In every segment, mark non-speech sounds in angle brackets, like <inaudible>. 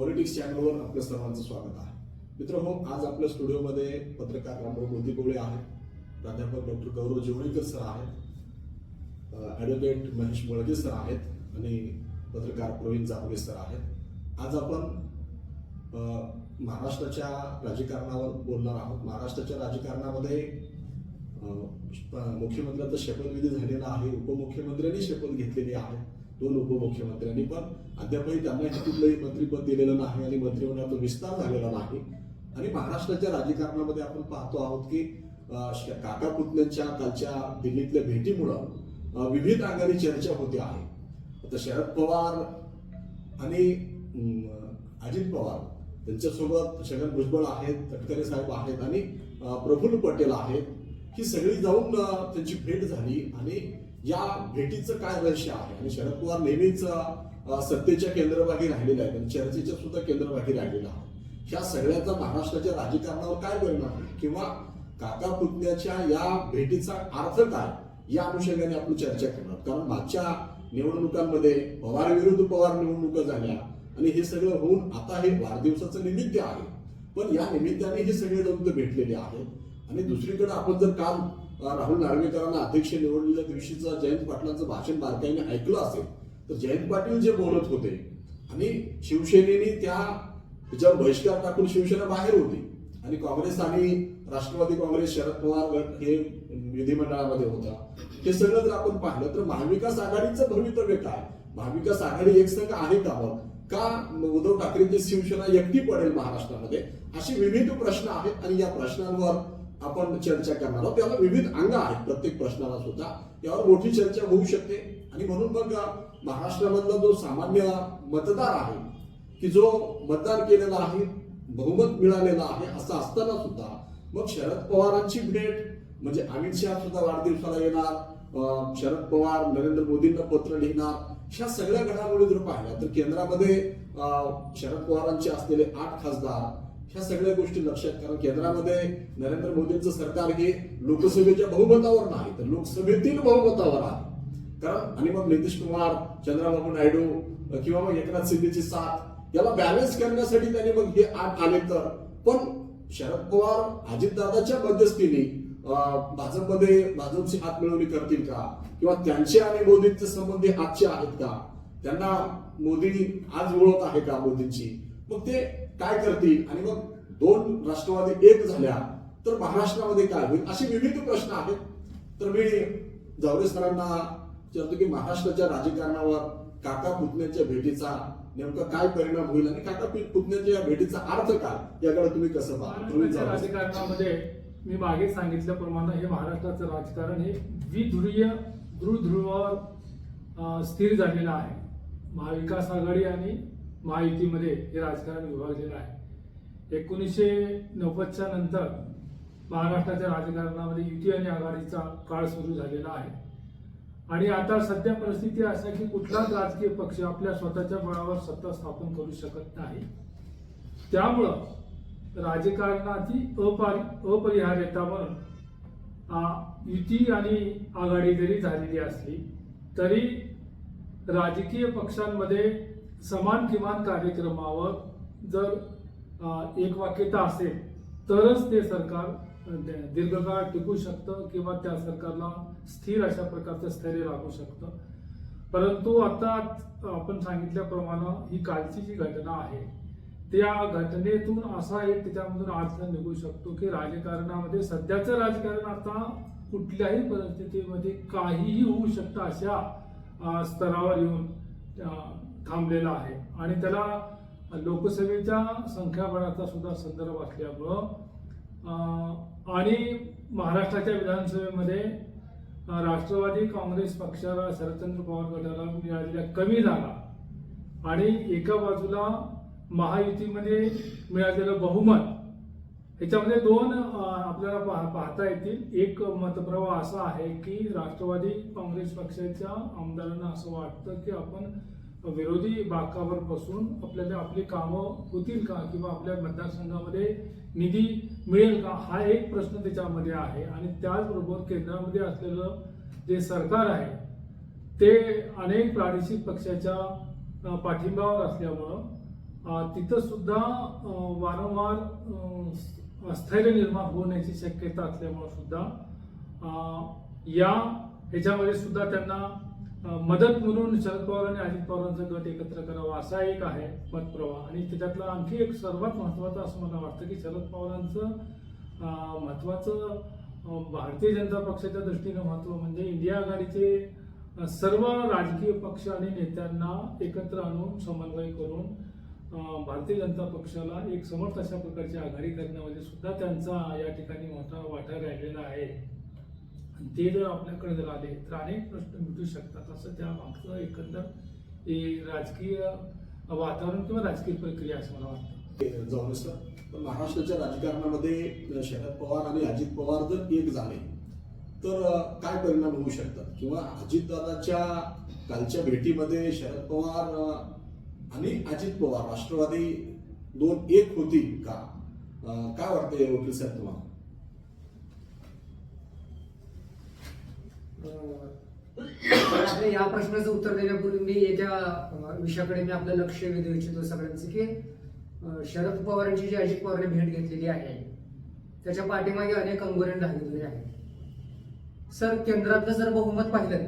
Politics चॅनलवर आपल्या सर्वांचं स्वागत आहे. मित्र हो आज आपल्या स्टुडिओमध्ये पत्रकार रामभाऊ मोदीकोळे आहेत. प्राध्यापक डॉक्टर गौरव जेवणेकर सर आहेत. ॲडव्होकेट महेश मळगे सर आहेत आणि पत्रकार प्रवीण जांभळे सर आहेत. आज आपण महाराष्ट्राच्या राजकारणावर बोलणार आहोत. महाराष्ट्राच्या राजकारणामध्ये अ, मुख्यमंत्र्यांचा शपथविधी झालेला आहे. उपमुख्यमंत्र्यांनी शपथ घेतलेली आहे. दोन उपमुख्यमंत्र्यांनी पण. अद्यापही त्यांना कुठलंही मंत्रीपद दिलेलं नाही आणि मंत्रिमंडळाचा विस्तार झालेला नाही. आणि महाराष्ट्राच्या राजकारणामध्ये आपण पाहतो आहोत की काका पुतण्यांच्या कालच्या दिल्लीतल्या भेटीमुळं विविध आघाडी चर्चा होते आहे. आता शरद पवार आणि अजित पवार त्यांच्यासोबत छगन भुजबळ आहेत तटकरे साहेब आहेत आणि प्रफुल्ल पटेल आहेत. ही सगळी जाऊन त्यांची भेट झाली आणि या भेटीचं काय रहस्य आहे? आणि शरद पवार नेहमीच सत्तेच्या केंद्रभागी राहिलेला आहे आणि चर्चेच्या सुद्धा केंद्रभागी राहिलेला आहे ह्या सगळ्याचा महाराष्ट्राच्या राजकारणावर काय परिणाम आहे? किंवा काका पुतण्याच्या या भेटीचा अर्थ काय? या अनुषंगाने आपण चर्चा करणार कारण मागच्या निवडणुकांमध्ये पवार विरुद्ध पवार निवडणुका झाल्या आणि हे सगळं होऊन आता हे वाढदिवसाचं निमित्त आहे. पण या निमित्ताने हे सगळे लोक भेटलेले आहेत. आणि दुसरीकडे आपण जर काल राहुल नार्वेकरांना अध्यक्ष निवडलेल्या दिवशीचा जयंत पाटलांचं भाषण बारकाईने ऐकलं असेल तर जयंत पाटील जे बोलत होते आणि शिवसेनेने त्या त्याच्यावर बहिष्कार टाकून शिवसेना बाहेर होती आणि काँग्रेस आणि राष्ट्रवादी काँग्रेस शरद पवार गट हे विधिमंडळामध्ये होता. हे सगळं जर आपण पाहिलं तर महाविकास आघाडीचं भवितव्य काय? महाविकास आघाडी एक संघ आहे का मग का उद्धव ठाकरेंची शिवसेना एकटी पडेल महाराष्ट्रामध्ये? असे विविध प्रश्न आहेत आणि या प्रश्नांवर आपण चर्चा करणार आहोत. त्याला विविध अंग आहेत. प्रत्येक प्रश्नाला सुद्धा यावर मोठी चर्चा होऊ शकते. आणि म्हणून मग महाराष्ट्रामधला जो सामान्य मतदार आहे की जो मतदान केलेला आहे बहुमत मिळालेला आहे असं असताना सुद्धा मग शरद पवारांची भेट म्हणजे अमित शहा सुद्धा वाढदिवसाला येणार शरद पवार नरेंद्र मोदींना पत्र लिहिणार ह्या सगळ्या घडामोडी जर पाहिल्या तर केंद्रामध्ये शरद पवारांचे असलेले आठ खासदार ह्या सगळ्या गोष्टी लक्षात कारण केंद्रामध्ये नरेंद्र मोदींचं सरकार हे लोकसभेच्या बहुमतावर नाही तर लोकसभेतील बहुमतावर आहे. कारण आणि मग नितीश कुमार चंद्रबाबू नायडू किंवा मग एकनाथ शिंदेची साथ याला बॅलन्स करण्यासाठी त्यांनी मग हे आठ आले तर. पण शरद पवार अजितदादाच्या मध्यस्थीने भाजपमध्ये भाजपची हात मिळवणी करतील का? किंवा त्यांचे आणि मोदींचे संबंध आजचे आहेत का? त्यांना मोदी आज ओळख आहे का मोदींची? मग ते काय करतील? आणि मग दोन राष्ट्रवादी एक झाल्या तर महाराष्ट्रामध्ये काय होईल? असे विविध प्रश्न आहेत. तर मी जावरे सरांना विचारतो की महाराष्ट्राच्या राजकारणावर काका पुतण्याच्या भेटीचा नेमका काय परिणाम होईल आणि काका पुतण्याच्या या भेटीचा अर्थ काय? याकडे तुम्ही कसं पाहता. राजकारणामध्ये मी मागे सांगितल्याप्रमाणे हे महाराष्ट्राचं राजकारण हे द्विध्रुवीय ध्रुवध्रुवावर अं, स्थिर झालेलं आहे. महाविकास आघाडी आणि महायुतीमध्ये हे राजकारण विभागलेलं आहे. एकोणीसशे नव्वदच्या नंतर महाराष्ट्राच्या राजकारणामध्ये युती आणि आघाडीचा काळ सुरू झालेला आहे. आणि आता सध्या परिस्थिती अशी की कुठलाच राजकीय पक्ष आपल्या स्वतःच्या बळावर सत्ता स्थापन करू शकत नाही. त्यामुळं राजकारणाची अपरि अपरिहार्यता म्हणून आ, युती आणि आघाडी जरी झालेली असली तरी राजकीय पक्षांमध्ये समान किमान कार्यक्रमावर जर आ, एकवाक्यता असेल तरच ते सरकार दीर्घकाळ टिकू शकतं किंवा त्या सरकारला स्थिर अशा प्रकारचं स्थैर्य लागू शकतं. परंतु आता आपण सांगितल्याप्रमाणे ही कालची जी घटना आहे त्या घटनेतून असा एक त्याच्यामधून अर्थ निघू शकतो की राजकारणामध्ये सध्याचं राजकारण आता कुठल्याही परिस्थितीमध्ये काहीही होऊ शकतं अशा स्तरावर येऊन थांबलेला आहे. आणि त्याला लोकसभेच्या संख्याबळाचा सुद्धा संदर्भ असल्यामुळं आणि महाराष्ट्राच्या विधानसभेमध्ये राष्ट्रवादी काँग्रेस पक्षाला शरदचंद्र पवार गटाला मिळालेल्या कमी जागा आणि एका बाजूला महायुतीमध्ये मिळालेलं बहुमत ह्याच्यामध्ये दोन आपल्याला पाह- पाहता येतील. एक मतप्रवाह असा आहे की राष्ट्रवादी काँग्रेस पक्षाच्या आमदारांना असं वाटतं की आपण विरोधी बाकावर बसून आपल्याला आपली कामं होतील का किंवा आपल्या मतदारसंघामध्ये निधी मिळेल का हा एक प्रश्न त्याच्यामध्ये आहे. आणि त्याचबरोबर केंद्रामध्ये असलेलं जे सरकार आहे ते अनेक प्रादेशिक पक्षाच्या पाठिंब्यावर असल्यामुळं तिथंसुद्धा तिथं सुद्धा वारंवार स्थैर्य निर्माण होण्याची शक्यता असल्यामुळं सुद्धा या ह्याच्यामध्ये सुद्धा त्यांना मदत म्हणून शरद पवार आणि अजित पवारांचा गट एकत्र करावा असा एक आहे मतप्रवाह. आणि त्याच्यातला आणखी एक सर्वात महत्त्वाचं असं मला वाटतं की शरद पवारांचं महत्त्वाचं महत्वाचं भारतीय जनता पक्षाच्या दृष्टीनं महत्त्व म्हणजे इंडिया आघाडीचे सर्व राजकीय पक्ष आणि नेत्यांना एकत्र आणून समन्वय करून भारतीय जनता पक्षाला एक समर्थ अशा प्रकारची आघाडी करण्यामध्ये म्हणजे सुद्धा त्यांचा या ठिकाणी मोठा वाटा राहिलेला आहे. आणि ते जर आपल्याकडे जर आले तर अनेक प्रश्न मिटू शकतात. असं त्या मागचं एकंदर हे राजकीय वातावरण किंवा राजकीय प्रक्रिया असं मला वाटतं. जाऊन सर महाराष्ट्राच्या राजकारणामध्ये शरद पवार आणि अजित पवार जर एक झाले तर काय परिणाम होऊ शकतात? किंवा अजितदादाच्या कालच्या भेटीमध्ये शरद पवार आणि अजित पवार राष्ट्रवादी दोन एक होती का? काय वाटतंय वकील साहेब तुम्हाला तर आपल्या या प्रश्नाचं उत्तर देण्यापूर्वी मी येत्या विषयाकडे मी आपलं लक्ष वेधू इच्छितो सगळ्यांचं की शरद पवारांची जी अजित पवारने भेट घेतलेली आहे त्याच्या पाठीमागे अनेक अंगोरे लागलेले आहेत. सर केंद्रातलं जर बहुमत पाहिलं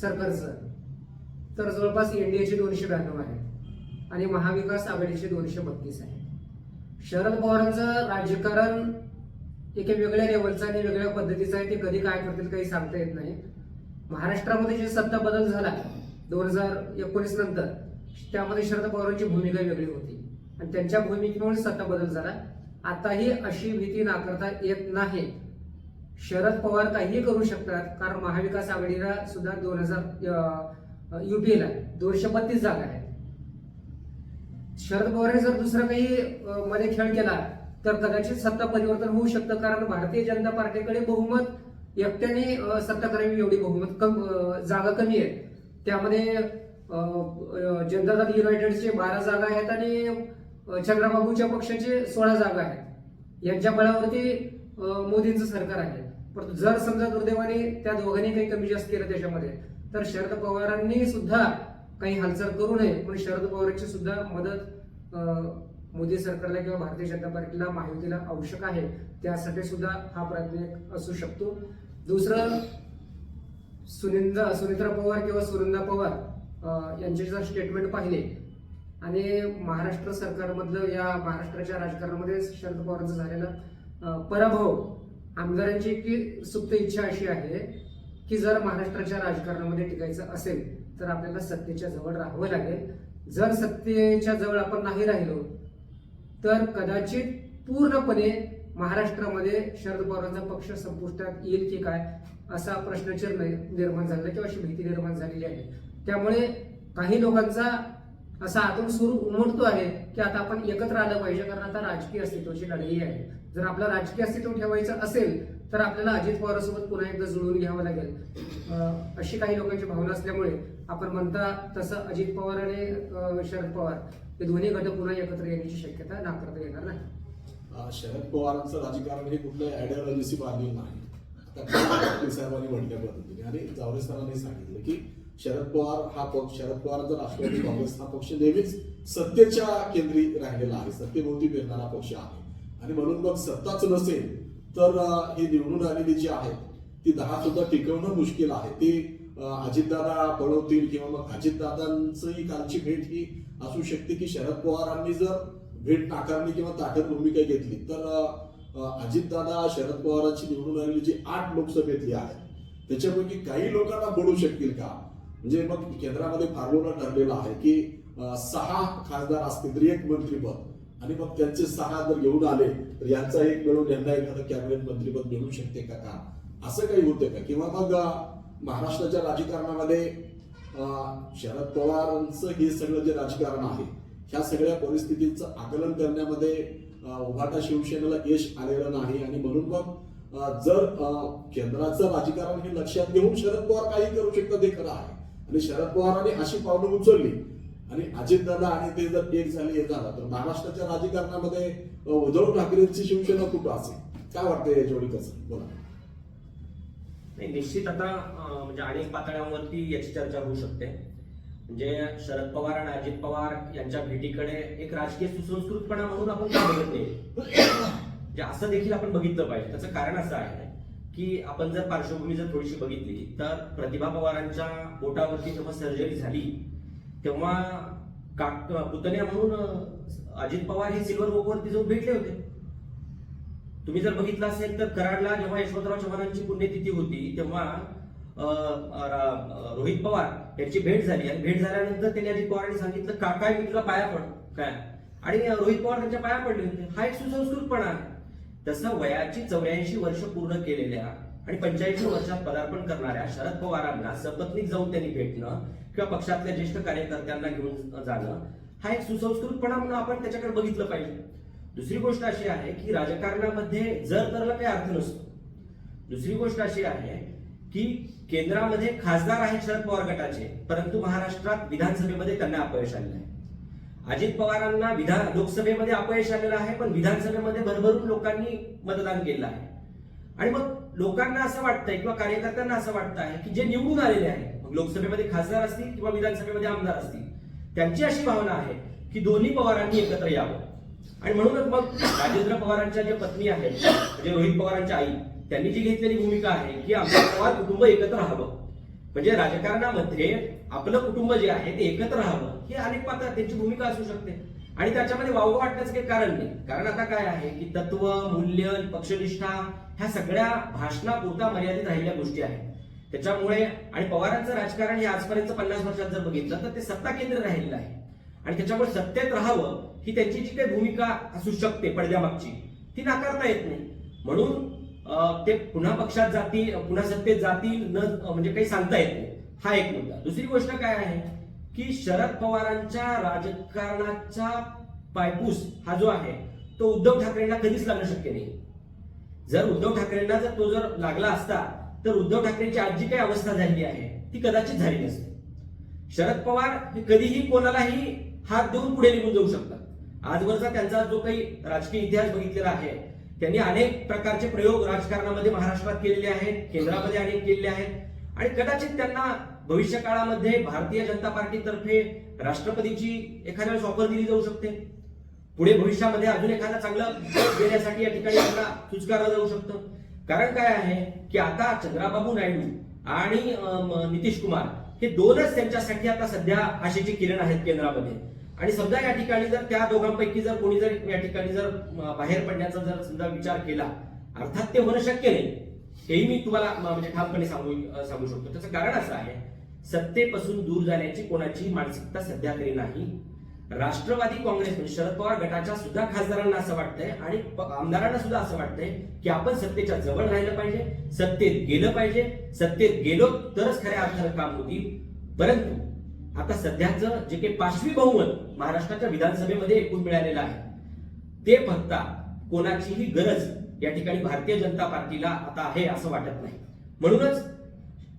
सरकारचं तर जवळपास एनडीएचे दोनशे ब्याण्णव आहे आणि महाविकास आघाडीचे दोनशे बत्तीस आहे. शरद पवारांचं राजकारण एका वेगळ्या लेवलचं आणि वेगळ्या पद्धतीचं आहे ते कधी काय करतील काही सांगता येत नाही. महाराष्ट्रामध्ये जे सत्ता बदल झाला दोन हजार एकोणीस नंतर त्यामध्ये शरद पवारांची भूमिका वेगळी होती. आणि त्यांच्या भूमिकेमुळे सत्ता बदल झाला. आताही अशी भीती नाकारता येत नाही. शरद पवार काहीही करू शकतात कारण महाविकास आघाडीला सुद्धा दोन हजार युपीएला दोनशे बत्तीस जागा आहेत. शरद पवारांनी जर दुसरा काही मध्ये खेळ केला तर कदाचित सत्ता परिवर्तन होऊ शकतं कारण भारतीय जनता पार्टीकडे बहुमत एकट्याने सत्ता करावी एवढी बहुमत कम जागा कमी आहे. त्यामध्ये जनता दल युनायटेडचे बारा जागा आहेत आणि चंद्राबाबूच्या पक्षाचे सोळा जागा आहेत. यांच्या बळावरती मोदींचं सरकार आहे. परंतु जर समजा दुर्दैवाने त्या दोघांनी काही कमी जास्त केलं त्याच्यामध्ये तर शरद पवारांनी सुद्धा काही हालचाल करू नये. पण शरद पवारांची सुद्धा मदत अं, मोदी सरकारला किंवा भारतीय जनता पार्टीला महायुतीला आवश्यक आहे. त्यासाठी सुद्धा हा प्रयत्न असू शकतो. दुसरं सुनिंदा सुनित्रा पवार किंवा सुनंदा पवार यांचे जर स्टेटमेंट पाहिले आणि महाराष्ट्र सरकारमधलं या महाराष्ट्राच्या राजकारणामध्ये शरद पवारांचा झालेला पराभव आमदारांची की सुप्त इच्छा अशी आहे की जर महाराष्ट्राच्या राजकारणामध्ये टिकायचं असेल तर आपल्याला सत्तेच्या जवळ राहावं लागेल. जर सत्तेच्या जवळ आपण नाही राहिलो तर कदाचित पूर्णपणे महाराष्ट्रामध्ये शरद पवारांचा पक्ष संपुष्टात येईल की काय असा प्रश्नचिन्ह निर्माण झालेला किंवा अशी भीती निर्माण झालेली आहे. त्यामुळे काही लोकांचा असा आतून सूर उमटतो आहे की आता आपण एकत्र आलं पाहिजे कारण आता राजकीय अस्तित्वाची लढाई आहे. जर आपलं राजकीय अस्तित्व ठेवायचं असेल तर आपल्याला अजित पवारांसोबत पुन्हा एकदा जुळवून घ्यावं लागेल. अशी काही लोकांची भावना असल्यामुळे आपण म्हणता तसं अजित पवार आणि शरद पवार हे दोन्ही गट पुन्हा एकत्र येण्याची शक्यता नाकारता येणार नाही. शरद पवारांचं राजकारण हे कुठलं आयडिओलॉजीशी बांधलेलं नाही. आता साहेबांनी म्हटल्या पद्धतीने. आणि जावरे सरांनी सांगितलं की शरद पवार हा पक्ष शरद पवारांचा राष्ट्रवादी काँग्रेस हा पक्ष नेहमीच सत्तेच्या केंद्री राहिलेला आहे. सत्तेभोवती फिरणारा पक्ष आहे. आणि म्हणून मग सत्ताच नसेल तर ही निवडून आलेली जी आहेत ती दहा सुद्धा टिकवणं मुश्किल आहे. ती अजितदादा पळवतील किंवा मग अजितदादांचंही कालची भेट ही असू शकते की शरद पवारांनी जर भेट नाकारली किंवा ताकद भूमिका घेतली. तर अजितदादा शरद पवारांची निवडून आलेली जी आठ लोकसभेतली आहेत त्याच्यापैकी काही लोकांना बोलू शकतील का? म्हणजे मग केंद्रामध्ये फारवणं ठरलेलं आहे की सहा खासदार असतील तर एक मंत्रीपद आणि मग त्यांचे सहा जर घेऊन आले तर यांचा एक मिळून यांना एखादं कॅबिनेट मंत्रीपद मिळू शकते का का? असं काही होतं का? किंवा मग महाराष्ट्राच्या राजकारणामध्ये शरद पवारांचं हे सगळं जे राजकारण आहे ह्या सगळ्या परिस्थितीचं आकलन करण्यामध्ये उभाटा शिवसेनेला यश आलेलं नाही. आणि म्हणून मग जर केंद्राचं राजकारण हे लक्षात घेऊन शरद पवार काही करू शकतात ते खरं आहे. आणि शरद पवारांनी अशी पावलं उचलली. आणि अजितदादा आणि ते जर एक झाले हे झालं तर महाराष्ट्राच्या राजकारणामध्ये उद्धव ठाकरेंची शिवसेना कुठं असेल? काय वाटतंय याच्यावर कसं? बोला. नाही निश्चित आता म्हणजे अनेक पातळ्यांवरती याची चर्चा होऊ शकते. म्हणजे शरद पवार आणि अजित पवार यांच्या भेटीकडे एक राजकीय सुसंस्कृतपणा म्हणून आपण का बघत नाही? म्हणजे असं देखील आपण बघितलं पाहिजे. त्याचं कारण असं आहे की आपण जर पार्श्वभूमी जर थोडीशी बघितली तर प्रतिभा पवारांच्या पोटावरती जेव्हा सर्जरी झाली तेव्हा काक पुतण्या म्हणून अजित पवार हे सिल्वर वॉकवरती जाऊन भेटले होते. तुम्ही जर बघितलं असेल तर कराडला जेव्हा यशवंतराव चव्हाणांची पुण्यतिथी होती तेव्हा रोहित पवार यांची भेट झाली. आणि भेट झाल्यानंतर त्यांनी अजित पवारांनी सांगितलं काका मी तुला पाया पड काय? आणि रोहित पवार त्यांच्या पाया पडले होते. हा एक सुसंस्कृतपणा आहे. तसं वयाची चौऱ्याऐंशी वर्ष पूर्ण केलेल्या आणि पंच्याऐंशी वर्षात पदार्पण करणाऱ्या शरद पवारांना सपत्नीक जाऊन त्यांनी भेटणं किंवा पक्षातल्या ज्येष्ठ कार्यकर्त्यांना घेऊन जाणं हा एक सुसंस्कृतपणा म्हणून आपण त्याच्याकडे बघितलं पाहिजे. दुसरी गोष्ट अशी आहे की राजकारणामध्ये जर तरला काही अर्थ नसतो. दुसरी गोष्ट अशी आहे की केंद्रामध्ये खासदार आहेत शरद पवार गटाचे परंतु महाराष्ट्रात विधानसभेमध्ये त्यांना अपयश आलेलं आहे. अजित पवारांना विधान लोकसभेमध्ये अपयश आलेलं आहे पण विधानसभेमध्ये भरभरून लोकांनी मतदान केलं आहे. आणि मग लोकांना असं वाटतंय किंवा कार्यकर्त्यांना असं वाटतं आहे की जे निवडून आलेले आहे मग लोकसभेमध्ये खासदार असतील किंवा विधानसभेमध्ये आमदार असतील त्यांची अशी भावना आहे की दोन्ही पवारांनी एकत्र यावं. आणि म्हणूनच मग राजेंद्र पवारांच्या ज्या पत्नी आहेत म्हणजे रोहित पवारांच्या आई त्यांनी जी घेतलेली भूमिका आहे की आमचं पवार कुटुंब एकत्र राहावं. म्हणजे राजकारणामध्ये आपलं कुटुंब जे आहे ते एकत्र राहावं. ही अनेक पात्र त्यांची भूमिका असू शकते. आणि त्याच्यामध्ये वावगं वाटण्याचं काही कारण नाही. कारण आता काय आहे की तत्व मूल्य पक्षनिष्ठा ह्या सगळ्या भाषणापुरता मर्यादित राहिलेल्या गोष्टी आहेत. त्याच्यामुळे आणि पवारांचं राजकारण हे आजपर्यंत पन्नास वर्षात जर बघितलं तर ते सत्ता केंद्र राहिलेलं आहे. आणि त्याच्यामुळे सत्तेत राहावं ही त्यांची जी काही भूमिका असू शकते पडद्यामागची ती नाकारता येत नाही. म्हणून ते पुन्हा पक्षात जातील पुन्हा सत्तेत जातील न म्हणजे काही सांगता येत नाही. हा एक मुद्दा. दुसरी गोष्ट काय आहे? की शरद पवारांच्या राजकारणाचा पायपूस हा जो आहे तो उद्धव ठाकरेंना कधीच लागणं शक्य नाही. जर उद्धव ठाकरेंना जर तो जर लागला असता तर उद्धव ठाकरेंची आज काही अवस्था झालेली आहे ती कदाचित झाली नसते. शरद पवार हे कधीही कोणालाही हात देऊन पुढे निघून जाऊ शकतात. आजवरचा त्यांचा जो काही राजकीय इतिहास बघितलेला आहे त्यांनी अनेक प्रकारचे प्रयोग राजकारणामध्ये महाराष्ट्रात केलेले आहेत केंद्रामध्ये अनेक केलेले आहेत. आणि कदाचित त्यांना भविष्य काळामध्ये भारतीय जनता पार्टीतर्फे राष्ट्रपतीची एखाद्या वेळेस ऑफर दिली जाऊ शकते. पुढे भविष्यामध्ये अजून एखादा चांगलं पद देण्यासाठी या ठिकाणी त्यांना सुचकारलं जाऊ शकतं. कारण काय आहे की आता चंद्राबाबू नायडू आणि नितीश कुमार हे दोनच त्यांच्यासाठी आता सध्या आशेची किरण आहेत केंद्रामध्ये. आणि समजा या ठिकाणी जर त्या दोघांपैकी जर कोणी जर या ठिकाणी जर बाहेर पडण्याचा जर समजा विचार केला अर्थात ते होणं शक्य नाही. हेही मी तुम्हाला म्हणजे ठामपणे सांगू सांगू शकतो. त्याचं कारण असं आहे सत्तेपासून दूर जाण्याची कोणाची मानसिकता सध्या तरी नाही. राष्ट्रवादी काँग्रेस म्हणजे शरद पवार गटाच्या सुद्धा खासदारांना असं वाटतंय आणि आमदारांना सुद्धा असं वाटतंय की आपण सत्तेच्या जवळ राहिलं पाहिजे सत्तेत गेलं पाहिजे. सत्तेत गेलो तरच खऱ्या अर्थानं काम होतील. परंतु आता सध्याचं जे काही पाचवी बहुमत महाराष्ट्राच्या विधानसभेमध्ये एकूण मिळालेलं आहे ते फक्त कोणाचीही गरज या ठिकाणी भारतीय जनता पार्टीला आता आहे असं वाटत नाही. म्हणूनच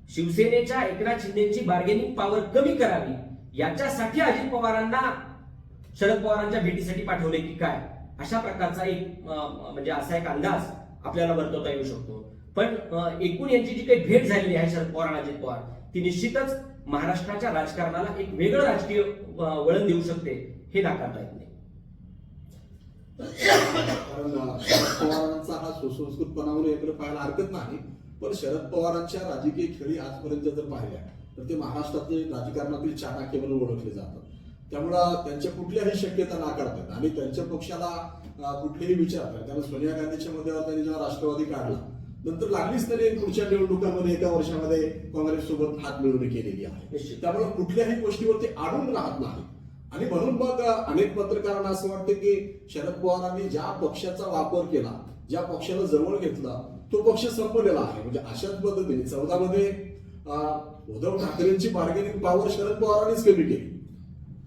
शिवसेनेच्या एकनाथ शिंदेची बार्गेनिंग पॉवर कमी करावी याच्यासाठी अजित पवारांना शरद पवारांच्या भेटीसाठी पाठवले की काय अशा प्रकारचा एक म्हणजे असा एक अंदाज आपल्याला वर्तवता येऊ शकतो. पण एकूण यांची जी काही भेट झालेली आहे शरद पवार आणि अजित पवार ती निश्चितच महाराष्ट्राच्या राजकारणाला एक वेगळं राजकीय वळण देऊ शकते हे नाकारता येत नाही. कारण शरद पवारांचा हा सुसंस्कृतपणा एकत्र पाहायला हरकत नाही पण शरद पवारांच्या राजकीय खेळी आजपर्यंत जर पाहिल्या तर ते महाराष्ट्रातील राजकारणातील चाणक्य म्हणून ओळखले जातात. त्यामुळं त्यांच्या कुठल्याही शक्यता नाकारतात. आणि त्यांच्या पक्षाला कुठलेही विचारतात. त्यामुळे सोनिया गांधीच्या मध्ये त्यांनी जेव्हा राष्ट्रवादी काढला नंतर लागलीच तरी पुढच्या निवडणुकांमध्ये एका वर्षामध्ये काँग्रेस सोबत हात मिळवणी केलेली आहे. त्यामुळे कुठल्याही गोष्टीवरती अडून राहत नाही. आणि म्हणून मग अनेक पत्रकारांना असं वाटतं की शरद पवारांनी ज्या पक्षाचा वापर केला ज्या पक्षाला जवळ घेतला तो पक्ष संपलेला आहे. म्हणजे अशाच पद्धतीने चौदा मध्ये उद्धव ठाकरेंची बार्गेनिंग पॉवर शरद पवारांनीच कमी केली.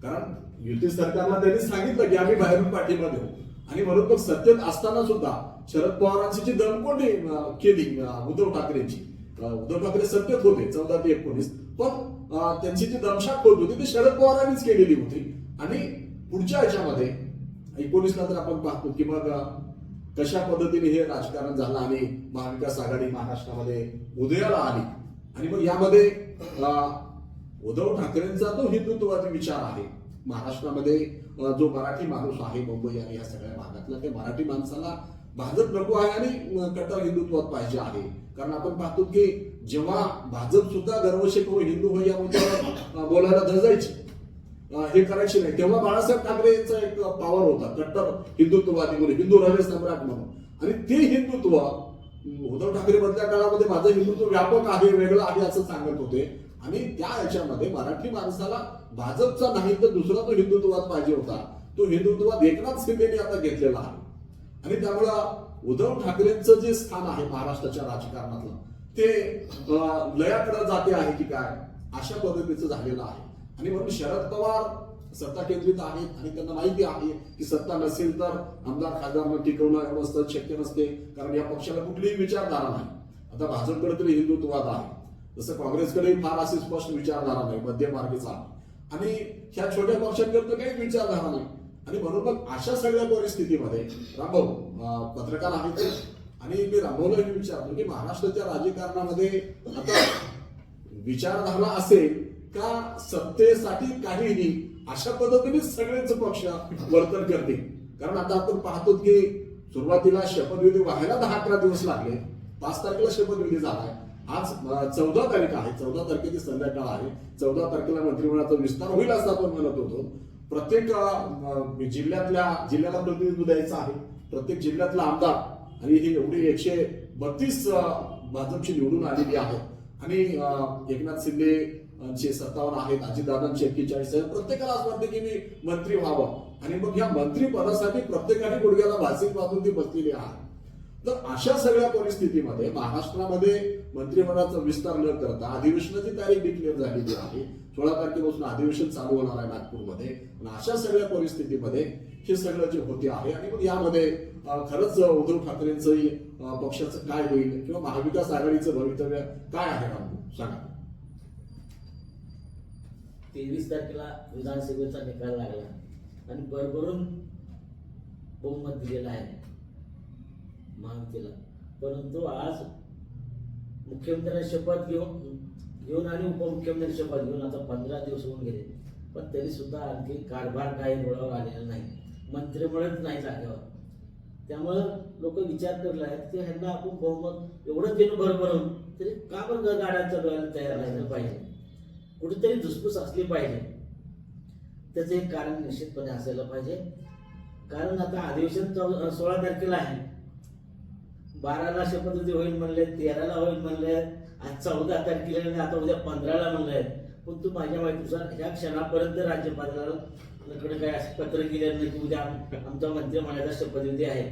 कारण युती सरकारला त्यांनी सांगितलं की आम्ही बाहेरून पाठिंबा देऊ. आणि म्हणून मग सत्तेत असताना सुद्धा शरद पवारांची जी दमकोंडी केली उद्धव ठाकरेंची. उद्धव ठाकरे सत्तेत होते चौदा ते एकोणीस. पण त्यांची जी दमशाक होत होती ती शरद पवारांनीच केलेली होती. आणि पुढच्या ह्याच्यामध्ये एकोणीस नंतर आपण पाहतो की मग कशा पद्धतीने हे राजकारण झालं आणि महाविकास आघाडी महाराष्ट्रामध्ये उदयाला आली. आणि मग यामध्ये उद्धव ठाकरेंचा तो हिंदुत्ववादी विचार आहे. महाराष्ट्रामध्ये जो मराठी माणूस आहे मुंबई आणि या सगळ्या भागातला त्या मराठी माणसाला भाजप नको आहे आणि कट्टर हिंदुत्वात पाहिजे आहे. कारण आपण पाहतो की जेव्हा भाजप सुद्धा गर्वशे करून हो हिंदू हो या मुद्द्यावर बोलायला धजायची. हे करायचे नाही. तेव्हा बाळासाहेब ठाकरे यांचा एक पॉवर होता कट्टर हिंदुत्ववादी म्हणून हिंदू हृदय सम्राट म्हणून. आणि ते हिंदुत्व उद्धव ठाकरे मधल्या काळामध्ये माझं हिंदुत्व व्यापक आहे वेगळं आहे असं सांगत होते. आणि त्या याच्यामध्ये मराठी माणसाला भाजपचा नाही तर दुसरा तो हिंदुत्ववाद पाहिजे होता. तो हिंदुत्ववाद एकनाथ शिंदेने आता घेतलेला आहे. आणि त्यामुळं उद्धव ठाकरेंचं जे स्थान आहे महाराष्ट्राच्या राजकारणातलं ते अं, लयाकडे जाते आहे की काय अशा पद्धतीचं झालेलं आहे. आणि म्हणून शरद पवार सत्ता केंद्रित आहेत आणि त्यांना माहिती आहे की सत्ता नसेल तर आमदार खासदार टिकवणं व्यवस्था शक्य नसते कारण या पक्षाला कुठलीही विचारधारा नाही. आता भाजपकडे तरी हिंदुत्ववाद आहे. जसं काँग्रेसकडे फार असे स्पष्ट विचारधारा नाही मध्यमार्गीचा आणि ह्या छोट्या पक्षांकडे तर काही विचारधारा नाही. आणि म्हणून मग अशा सगळ्या परिस्थितीमध्ये रामभाऊ पत्रकार आहेत आणि मी रामभाऊला हे विचारतो की महाराष्ट्राच्या राजकारणामध्ये आता विचारधारा असेल का सत्तेसाठी काहीही अशा पद्धतीने सगळेच पक्ष वर्तन करते कारण आता आपण पाहतो की सुरुवातीला शपथविधी व्हायला दहा अकरा दिवस लागले. पाच तारखेला शपथविधी झालाय. आज चौदा तारीख आहे. चौदा तारखेची संध्याकाळ आहे. चौदा तारखेला मंत्रिमंडळाचा विस्तार होईल असं आपण म्हणत होतो. प्रत्येक जिल्ह्यातल्या जिल्ह्याला प्रतिनिधित्व द्यायचं आहे. प्रत्येक जिल्ह्यातला आमदार आणि हे एवढी एकशे बत्तीस भाजपची निवडून आलेली आहेत आणि एकनाथ शिंदे चे सत्तावन्न आहेत अजितदादांचे एक्केचाळीस आहेत. प्रत्येकाला असं वाटतं की मी मंत्री व्हावं. आणि मग ह्या मंत्री पदासाठी प्रत्येकाने गुडघ्याला भासिक बांधून ती बसलेली आहे. तर अशा सगळ्या परिस्थितीमध्ये महाराष्ट्रामध्ये मंत्रिमंडळाचा विस्तार न करता अधिवेशनाची तारीख डिक्लेअर झालेली आहे. सोळा तारखेपासून अधिवेशन चालू होणार आहे नागपूरमध्ये. अशा सगळ्या परिस्थितीमध्ये हे सगळं जे होते आहे आणि मग यामध्ये खरंच उद्धव ठाकरेंचंही पक्षाचं काय होईल किंवा महाविकास आघाडीचं भवितव्य काय आहे सांगा. तेवीस तारखेला विधानसभेचा निकाल लागला आणि भरभरून बहुमत दिलेलं आहे. महायुतीला परंतु आज मुख्यमंत्र्यांनी शपथ घेऊन घेऊन आणि उपमुख्यमंत्री शपथ घेऊन आता पंधरा दिवस होऊन गेले. पण तरी सुद्धा आणखी कारभार काही रुळावर आलेला नाही. मंत्रिमंडळच नाही जागेवर. त्यामुळं लोक विचार करले आहेत की ह्यांना आपण बहुमत एवढं देणं भरभरून तरी का बरं गाड्या चालवायला तयार राहिलं पाहिजे? कुठेतरी धुसफूस असली पाहिजे. त्याचं एक कारण निश्चितपणे असायला पाहिजे. कारण आता अधिवेशन चौ- सोळा तारखेला आहे. बाराला शपथविधी होईल म्हणले तेराला होईल म्हणले आज चौदा तारखेला आणि आता उद्या पंधराला म्हणले पण तू माझ्या माहितीनुसार ह्या क्षणापर्यंत राज्यपालाकडे काय असं पत्र गेलेलं नाही की उद्या आम- आमचा मंत्रिमंडळाचा शपथविधी आहे.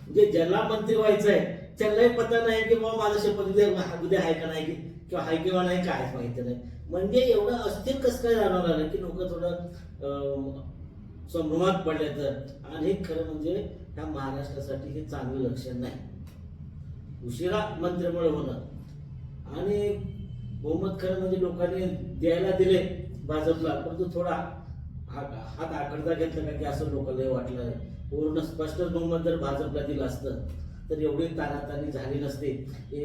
म्हणजे ज्याला मंत्री व्हायचं आहे त्यांनाही पता नाही की बाबा माझा शपथविधी उद्या आहे का नाही की किंवा आहे किंवा नाही काय माहिती नाही. म्हणजे एवढं अस्थिर कसं काय जाणवलं आलं की लोक थोडं संभ्रमात पडले तर? आणि खरं म्हणजे ह्या महाराष्ट्रासाठी हे चांगलं लक्षण नाही. उशिरा मंत्रिमंडळ होणं. आणि बहुमत खरं म्हणजे लोकांनी द्यायला दिले भाजपला परंतु थोडा हात हात आकडता घेतला का की असं लोकांना वाटलं नाही. पूर्ण स्पष्ट बहुमत जर भाजपला दिलं असतं तर एवढी तानातानी झाली नसते. हे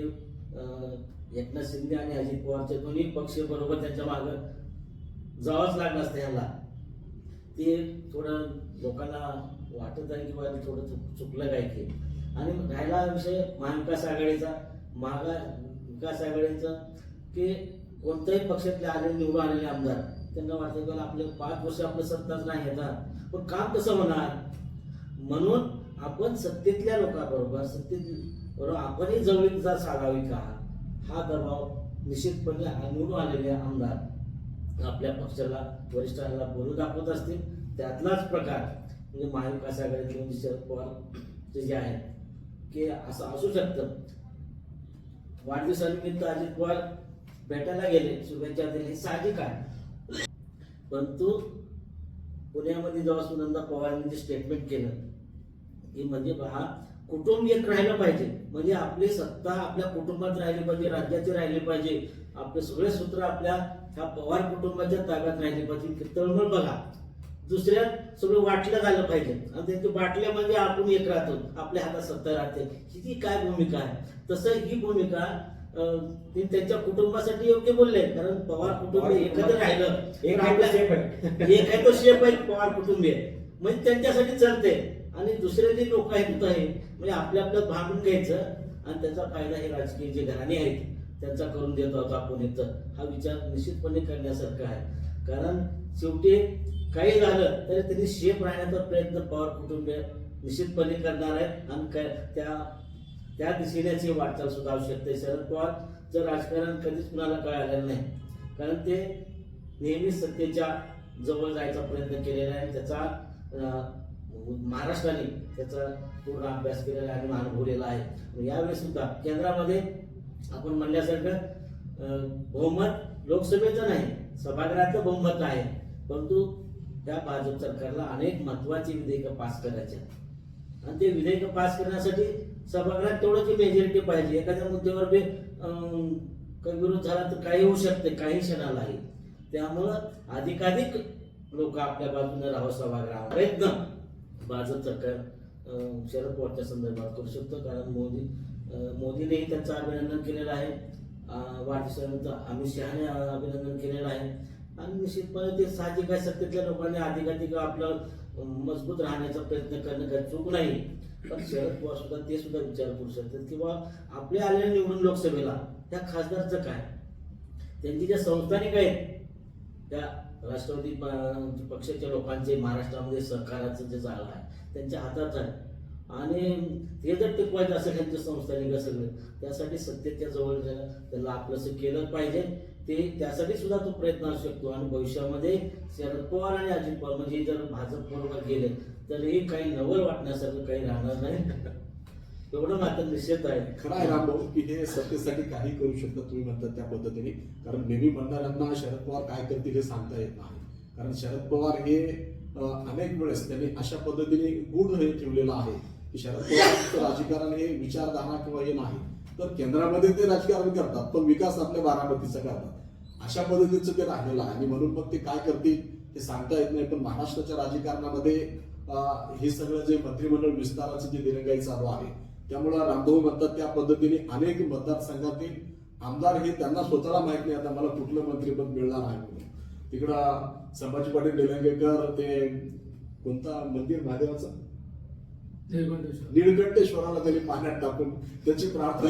एकनाथ शिंदे आणि अजित पवारचे दोन्ही पक्ष बरोबर त्यांच्या मागं जावंच लागलं असतं ह्याला ते थोडं लोकांना वाटत आहे की बाबा थोडं चुक- चुकलं काय की आणि राहिला विषय महाविकास आघाडीचा. महागा विकास आघाडीचा की कोणत्याही पक्षातले आलेले निवडून आलेले आमदार त्यांना वाटतं की आपले पाच वर्ष आपलं सत्ताच नाही येतात पण काम कसं होणार. म्हणून आपण सत्तेतल्या लोकांबरोबर सत्तेत बरोबर आपणही जवळीकता साधावी का हा दबाव निश्चितपणे निवडून आलेले आमदार आपल्या पक्षाला वरिष्ठांना बोलू दाखवत असतील. त्यातलाच प्रकार म्हणजे महाविकास आघाडीतले म्हणजे शरद पवार जे आहेत की असं असू शकतं. वाढदिवसानिमित्त अजित पवार भेटायला गेले शुभेच्छा दिली हे साहजिक आहे. परंतु पुण्यामध्ये जेव्हा सुनंदा पवारांनी जे स्टेटमेंट केलं की म्हणजे पहा कुटुंब एक राहिलं पाहिजे. म्हणजे आपली सत्ता आपल्या कुटुंबात राहिली पाहिजे राज्याची राहिली पाहिजे. आपले सगळे सूत्र आपल्या ह्या पवार कुटुंबाच्या ताब्यात राहिली पाहिजे. की तळमळ बघा. दुसऱ्या सगळं वाटलं झालं पाहिजे. आणि त्यांची वाटल्या म्हणजे आपण एक राहतो. आपल्या हातात सत्ता राहते. ही काय भूमिका आहे. तसं ही भूमिका ते त्यांच्या कुटुंबासाठी योग्य बोलले. कारण पवार कुटुंब एकत्र राहिलं. एक आहे. <laughs> तो शेप आहे पवार कुटुंबीय म्हणजे त्यांच्यासाठी चालते. आणि दुसरे जे लोक आहेत तिथं आहे? म्हणजे आपल्या आपल्यात भांडून घ्यायचं. आणि त्याचा फायदा हे राजकीय जे घराणे आहेत त्यांचा करून देत आहोत आपण इथं हा विचार निश्चितपणे करण्यासारखा आहे. कारण शेवटी काही झालं तरी त्यांनी शेप राहण्याचा प्रयत्न पवार कुटुंबीय निश्चितपणे करणार आहेत. आणि त्या त्या दिशेने वाटचाल सुद्धा आवश्यकता आहे. शरद पवारचं राजकारण कधीच कुणाला काय नाही कारण ते नेहमी सत्तेच्या जवळ जायचा प्रयत्न केलेला आहे. त्याचा महाराष्ट्राने त्याचा पूर्ण अभ्यास केलेला आहे आणि अनुभवलेला आहे. यावेळी सुद्धा केंद्रामध्ये आपण म्हणल्यासारखं बहुमत लोकसभेचं नाही सभागृहाचं बहुमत आहे. परंतु त्या भाजप सरकारला अनेक महत्वाची विधेयकं पास करायची आहेत. आणि ते विधेयक पास करण्यासाठी सभागृहात तेवढंच मेजॉरिटी पाहिजे. एखाद्या मुद्द्यावर बी काही विरोध झाला तर काही होऊ शकते काही क्षणालाही. त्यामुळं अधिकाधिक लोक आपल्या बाजूने राहावं सभागृहा प्रयत्न भाजप सरकार शरद पवारच्या संदर्भात करू शकतो. कारण मोदी मोदीनेही त्यांचं अभिनंदन केलेलं आहे. वाढदिवसानंतर अमित शहाने अभिनंदन केलेलं आहे. आणि निश्चितपणे ते साहजिक आहे. सत्तेतल्या लोकांनी अधिकाधिक आपलं मजबूत राहण्याचा प्रयत्न करणं काही चूक नाही. शरद पवार सुद्धा ते सुद्धा विचार करू शकतात. किंवा आपले आलेले निवडून लोकसभेला त्या खासदारचं काय? त्यांची ज्या संस्थानिक आहेत त्या राष्ट्रवादी पक्षाच्या लोकांचे महाराष्ट्रामध्ये सहकाराचं जे जाळं आहे त्यांच्या हातात आहे. आणि ते जर टिकवायचं असेल त्यांच्या संस्थानिक असेल त्यासाठी सत्तेच्या जवळ जा- त्याला आपलंसं केलं पाहिजे ते त्यासाठी सुद्धा तो प्रयत्न असू शकतो. आणि भविष्यामध्ये शरद पवार आणि अजित पवार म्हणजे जर भाजप बरोबर गेले तर हे काही नवल वाटण्यासारखं काही राहणार नाही. एवढं मात्र निश्चित आहे. खरं आहे रामभाऊ की हे सत्तेसाठी काही करू शकता तुम्ही म्हणतात त्या पद्धतीने. कारण नेहमी म्हणणाऱ्यांना शरद पवार काय करतील हे सांगता येत नाही. कारण शरद पवार हे अनेक वेळेस त्यांनी अशा पद्धतीने गुण हे ठेवलेलं आहे की शरद पवार राजकारण हे विचारधारा किंवा हे नाही. तर केंद्रामध्ये ते राजकारण करतात पण विकास आपल्या बारामतीचा करतात. अशा पद्धतीचं ते राहिलेलं आहे. आणि म्हणून मग ते काय करतील हे सांगता येत नाही पण महाराष्ट्राच्या राजकारणामध्ये हे सगळं जे मंत्रिमंडळ विस्ताराची जी दिरंगाई चालू आहे त्यामुळं रामभाऊ म्हणतात त्या पद्धतीने अनेक मतदारसंघातील आमदार हे त्यांना स्वतःला माहीत नाही आता मला कुठलं मंत्रिपद मिळणार आहे म्हणून. तिकडं संभाजी पाटील निलंगेकर ते कोणता मंदिर महादेवाचं? निळकंठेश्वर. निळकंठेश्वराला त्यांनी पाण्यात टाकून त्याची प्रार्थना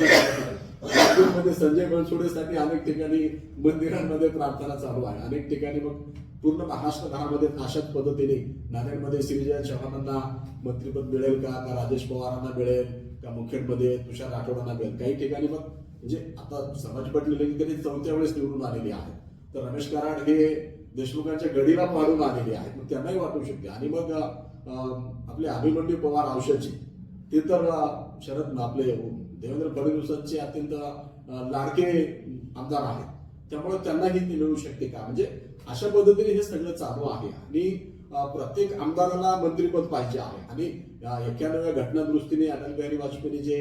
नागपूरमध्ये संजय बनसोडेसाठी अनेक ठिकाणी मंदिरांमध्ये प्रार्थना चालू आहे. अनेक ठिकाणी मग पूर्ण महाराष्ट्र घरामध्ये अशाच पद्धतीने नांदेडमध्ये श्रीजय चव्हाणांना मंत्रीपद मिळेल का? का राजेश पवारांना मिळेल? का मुखेडमध्ये तुषार राठोडांना मिळेल? काही ठिकाणी मग म्हणजे आता समाज पटलेले की त्यांनी चौथ्या वेळेस निवडून आलेले आहेत. तर रमेश कराड हे देशमुखांच्या गडीला पाडून आलेले आहेत. मग त्यांनाही वाटू शकते. आणि मग अं, आपले अभिमन्यू पवार औषधची ते तर शरद आपले देवेंद्र फडणवीसांचे अत्यंत लाडके आमदार आहेत. त्यामुळे त्यांनाही ते मिळू शकते का? म्हणजे अशा पद्धतीने हे सगळं चालू आहे. आणि प्रत्येक आमदाराला मंत्रीपद पाहिजे आहे. आणि एक्क्याण्णव्या घटना दृष्टीने अटल बिहारी वाजपेयी जे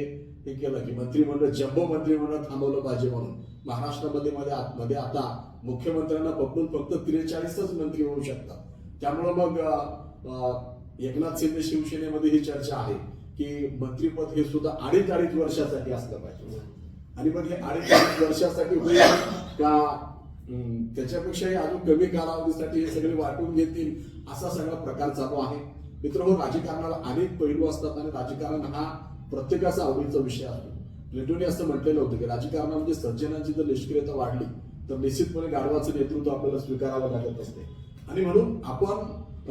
हे केलं की मंत्रिमंडळ जम्बो मंत्रिमंडळ थांबवलं पाहिजे म्हणून. महाराष्ट्रामध्ये मध्ये मध्ये आता मुख्यमंत्र्यांना पकडून फक्त त्रेचाळीसच मंत्री होऊ शकतात. त्यामुळं मग एकनाथ शिंदे शिवसेनेमध्ये ही चर्चा आहे. की मंत्रीपद हे सुद्धा अडीच अडीच वर्षासाठी असलं पाहिजे. आणि मग हे अडीच अडीच वर्षासाठी होईल का? त्याच्यापेक्षाही अजून कमी कालावधीसाठी हे सगळे वाटून घेतील असा सगळा प्रकार चालू आहे. मित्र हो राजकारणाला अनेक पैलू असतात आणि राजकारण हा प्रत्येकाचा आवडीचा विषय आहे प्लेटोने असं म्हटलेलं होतं की राजकारणामध्ये म्हणजे सज्जनांची जर निष्क्रियता वाढली तर निश्चितपणे गाढवाचं नेतृत्व आपल्याला स्वीकारावं लागत असते. आणि म्हणून आपण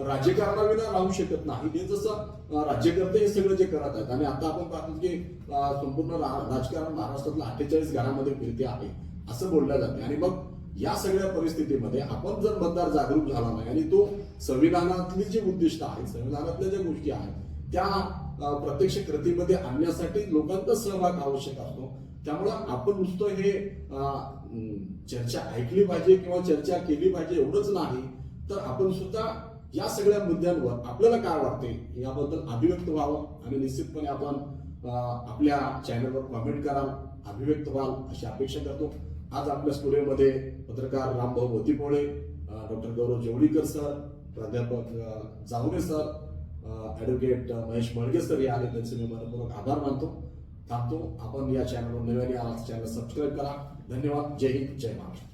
राज्यकारणाविना राहू शकत नाही. हे जसं राज्यकर्ते हे सगळं जे करत आहेत. आणि आता आपण पाहतो की संपूर्ण राजकारण महाराष्ट्रातलं अठ्ठेचाळीस घरामध्ये फिरते आहे असं बोललं जाते. आणि मग या सगळ्या परिस्थितीमध्ये आपण जर मतदार जागरूक झाला नाही आणि तो संविधानातली जी उद्दिष्ट आहेत संविधानातल्या ज्या गोष्टी आहेत त्या प्रत्यक्ष कृतीमध्ये आणण्यासाठी लोकांचा सहभाग आवश्यक असतो. त्यामुळं आपण नुसतं हे चर्चा ऐकली पाहिजे किंवा चर्चा केली पाहिजे एवढंच नाही तर आपण सुद्धा या सगळ्या मुद्द्यांवर आपल्याला काय वाटते याबद्दल अभिव्यक्त व्हावं आणि निश्चितपणे आपण आपल्या चॅनलवर कॉमेंट कराल अभिव्यक्त व्हाल अशी अपेक्षा करतो. आज आपल्या स्टुडिओमध्ये पत्रकार रामभाऊ मोतीपोळे डॉक्टर गौरव जेवळीकर सर प्राध्यापक अं, Javane sir advocate Mahesh Malage sir या आले त्यांचे मी मनपूर्वक आभार मानतो. थांबतो. आपण या चॅनलवर नव्याने आज चॅनल सबस्क्राईब करा. धन्यवाद. जय हिंद. जय महाराष्ट्र.